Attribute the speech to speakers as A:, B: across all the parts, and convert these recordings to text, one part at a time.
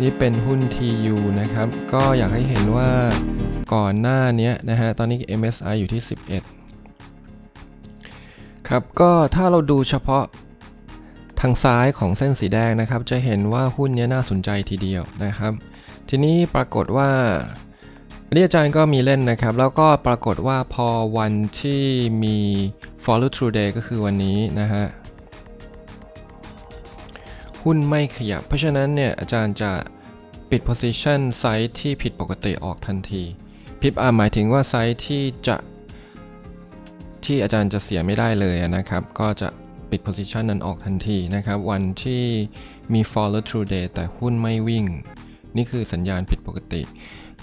A: นี่เป็นหุ้น TU นะครับ ก็อยากให้เห็นว่าก่อนหน้านี้นะฮะ ตอนนี้ MSI อยู่ที่ 11 ครับ ก็ถ้าเราดูเฉพาะทางซ้ายของเส้นสีแดงนะครับ จะเห็นว่าหุ้นนี้น่าสนใจทีเดียวนะครับ ทีนี้ปรากฏว่าอันนี้อาจารย์ก็มีเล่นนะครับ แล้วก็ปรากฏว่าพอวันที่มี follow through day ก็คือวันนี้นะฮะ หุ้นไม่ขยับ เพราะฉะนั้นเนี่ยอาจารย์จะปิด position ไซส์ที่ผิดปกติออกทันทีพิบอาหมายถึงว่าไซส์ที่จะที่อาจารย์จะเสียไม่ได้เลยนะครับ ก็จะปิด position นั้นออกทันทีนะครับ วันที่มี follow through day แต่หุ้นไม่วิ่ง นี่คือสัญญาณผิดปกติ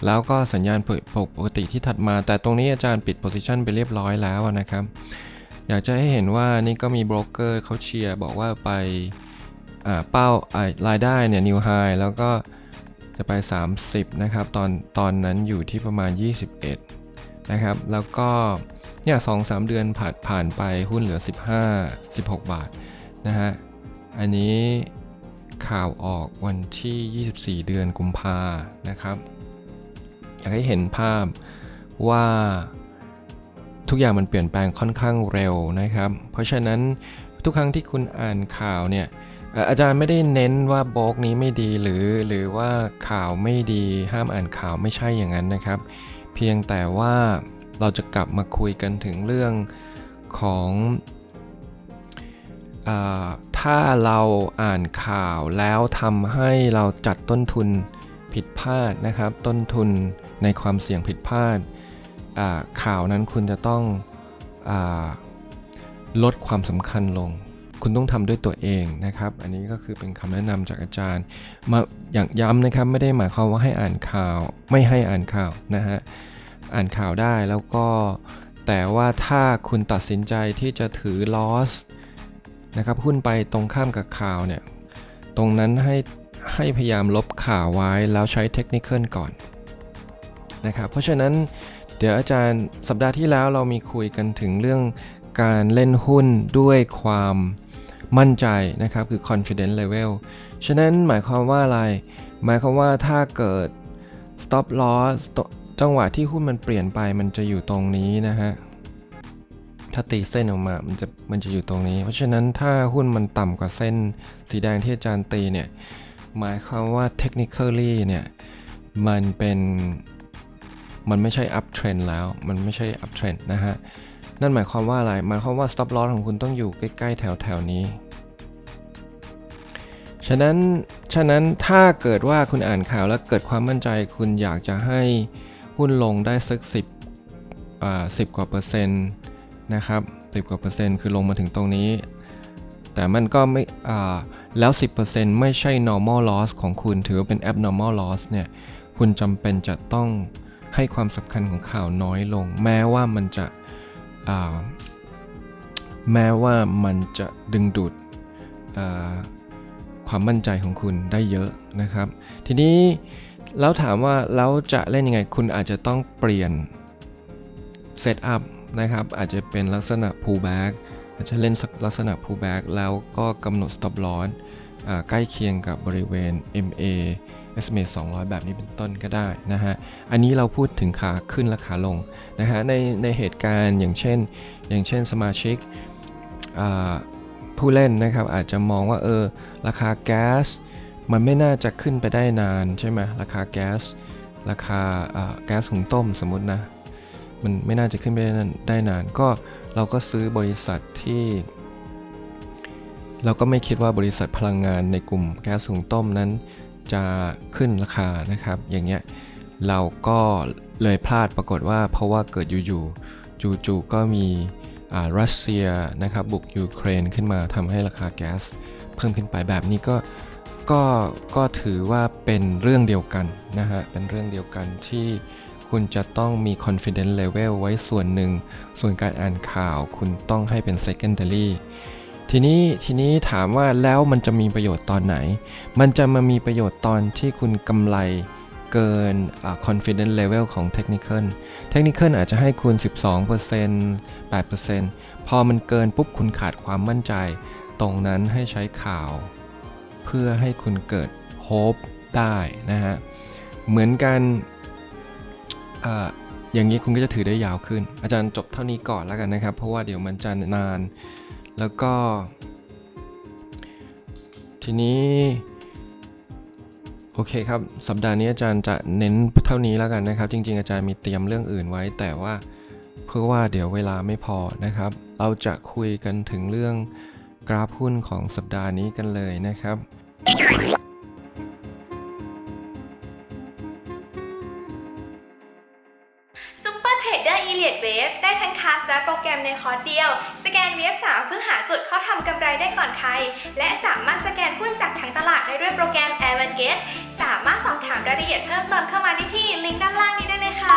A: แล้วก็สัญญาณผิดปกติที่ถัดมา แต่ตรงนี้อาจารย์ปิด position ไปเรียบร้อยแล้วนะครับ อยากจะให้เห็นว่านี่ก็มีโบรกเกอร์เขาเชียร์บอกว่าไป เป้ารายได้เนี่ย new high แล้วก็จะไป 30 นะครับ ตอนตอนนั้นอยู่ที่ประมาณ 21 นะครับ แล้วก็เนี่ยสองสามเดือนผ่านผ่านไปหุ้นเหลือ 15 16 บาทนะฮะ อันนี้ข่าวออกวันที่ 24 เดือนกุมภานะครับ อยากให้เห็นภาพว่าทุกอย่างมันเปลี่ยนแปลงค่อนข้างเร็วนะครับ เพราะฉะนั้นทุกครั้งที่คุณอ่านข่าวเนี่ย อาจารย์ไม่ได้เน้นว่าบล็อกนี้ไม่ดีหรือหรือว่าข่าวไม่ดีห้ามอ่านข่าวไม่ใช่อย่างนั้นนะครับ เพียงแต่ว่าเราจะกลับมาคุยกันถึงเรื่องของอถ้าเราอ่านข่าวแล้วทำให้เราจัดต้นทุนผิดพลาดนะครับ ต้นทุนในความเสี่ยงผิดพลาดข่าวนั้นคุณจะต้องอลดความสำคัญลง คุณต้องทำด้วยตัวเองนะครับ อันนี้ก็คือเป็นคำแนะนำจากอาจารย์ มาอย่างย้ำนะครับไม่ได้หมายความว่าให้อ่านข่าว ไม่ให้อ่านข่าวนะฮะอ่านข่าวได้แล้วก็แต่ว่าถ้าคุณตัดสินใจที่จะถือ loss นะครับหุ้นไปตรงข้ามกับข่าวเนี่ยตรงนั้นให้ให้พยายามลบข่าวไว้แล้วใช้เทคนิคก่อนนะครับเพราะฉะนั้นเดี๋ยวอาจารย์สัปดาห์ที่แล้วเรามีคุยกันถึงเรื่องการเล่นหุ้นด้วยความ มั่นใจนะครับคือ confidence level ฉะนั้นหมายความว่าอะไร หมายความว่าถ้าเกิด stop loss จังหวะที่หุ้นมันเปลี่ยนไปมันจะอยู่ตรงนี้นะฮะ ถ้าตีเส้นออกมา มันจะมันจะอยู่ตรงนี้ เพราะฉะนั้นถ้าหุ้นมันต่ำกว่าเส้น สีแดงที่อาจารย์ตีเนี่ย หมายความว่า technically เนี่ย มันเป็นมันไม่ใช่ up trend แล้ว มันไม่ใช่ up trend นะฮะ นั่นหมายความว่าอะไร หมายความว่า stop loss ของคุณต้องอยู่ใกล้ ๆ แถวแถวๆนี้ ฉะนั้นฉะนั้นถ้าเกิดว่าคุณอ่านข่าวแล้วเกิดความมั่นใจ คุณอยากจะให้หุ้นลงได้สักสิบอ่าสิบกว่าเปอร์เซ็นต์นะครับสิบกว่าเปอร์เซ็นต์คือลงมาถึงตรงนี้ แต่มันก็ไม่อ่าแล้ว 10%ไม่ใช่ normal loss ของคุณถือว่าเป็น abnormal loss เนี่ยคุณจำเป็นจะต้องให้ความสำคัญของข่าวน้อยลง แม้ว่ามันจะอ่าแม้ว่ามันจะดึงดูดอ่า ความมั่นใจของคุณได้เยอะนะครับ ทีนี้แล้วถามว่าแล้วจะเล่นยังไงคุณอาจจะต้องเปลี่ยนเซตอัพนะครับอาจจะเป็นลักษณะ pullback อาจจะเล่นลักษณะ pullback แล้วก็กำหนด stop loss ใกล้เคียงกับบริเวณ MA SMA 200 แบบนี้เป็นต้นก็ได้นะฮะ อันนี้เราพูดถึงขาขึ้นและขาลงนะฮะในในเหตุการณ์อย่างเช่น อย่างเช่นสมาชิก ผู้เล่นนะครับอาจจะมองว่าเออราคาแก๊สมันไม่น่าจะขึ้นไปได้นานใช่ไหมราคาแก๊สราคาแก๊สหุงต้มสมมตินะมันไม่น่าจะขึ้นไปได้นานนาน ก็เราก็ซื้อบริษัทที่ เราก็ไม่คิดว่าบริษัทพลังงานในกลุ่มแก๊สหุงต้มนั้น จะขึ้นราคานะครับ อย่างเงี้ยเราก็เลยพลาดปรากฏว่าเพราะว่าเกิดอยู่ๆจู่ๆก็มี รัสเซียนะครับบุกยูเครนขึ้นมาทำให้ราคาแก๊สเพิ่มขึ้นไปแบบนี้ก็ก็ก็ถือว่าเป็นเรื่องเดียวกันนะฮะเป็นเรื่องเดียวกันที่คุณจะต้องมี confidence level ไว้ส่วนหนึ่ง ส่วนการอ่านข่าวคุณต้องให้เป็น secondary ทีนี้ทีนี้ถามว่าแล้วมันจะมีประโยชน์ตอนไหน มันจะมามีประโยชน์ตอนที่คุณกำไร เกินอ่า confidence level ของ technical technical อาจจะให้คุณ 12% 8%พอมันเกินปุ๊บคุณขาดความมั่นใจ ตรงนั้นให้ใช้ข่าว เพื่อให้คุณเกิด hope ได้นะฮะ เหมือนกันออย่างนี้คุณก็จะถือได้ยาวขึ้น อาจารย์จบเท่านี้ก่อนแล้วกันนะครับ เพราะว่าเดี๋ยวมันจะนาน แล้วก็ ทีนี้ โอเคครับ สัปดาห์นี้อาจารย์จะเน้นเท่านี้แล้วกันนะครับ จริง ๆ อาจารย์มีเตรียมเรื่องอื่นไว้ แต่ว่าเพื่อว่าเดี๋ยวเวลาไม่พอนะครับ เราจะคุยกันถึงเรื่องกราฟหุ้นของสัปดาห์นี้กันเลยนะครับ
B: ซูเปอร์เทรดเดอร์อีเลียดเวฟได้ทั้งคลาสและโปรแกรมในคอร์สเดียว สแกนเวฟ3เพื่อหาจุดเข้า ทำกำไรได้ก่อนใคร และสามารถสแกนหุ้นจากทั้งตลาดได้ด้วยโปรแกรม a i r o n g a t e สามารถสอบถามรายละเอียดเพิ่มเติมเข้ามาได้ที่ลิงก์ด้านล่างนี้ได้เลยค่ะ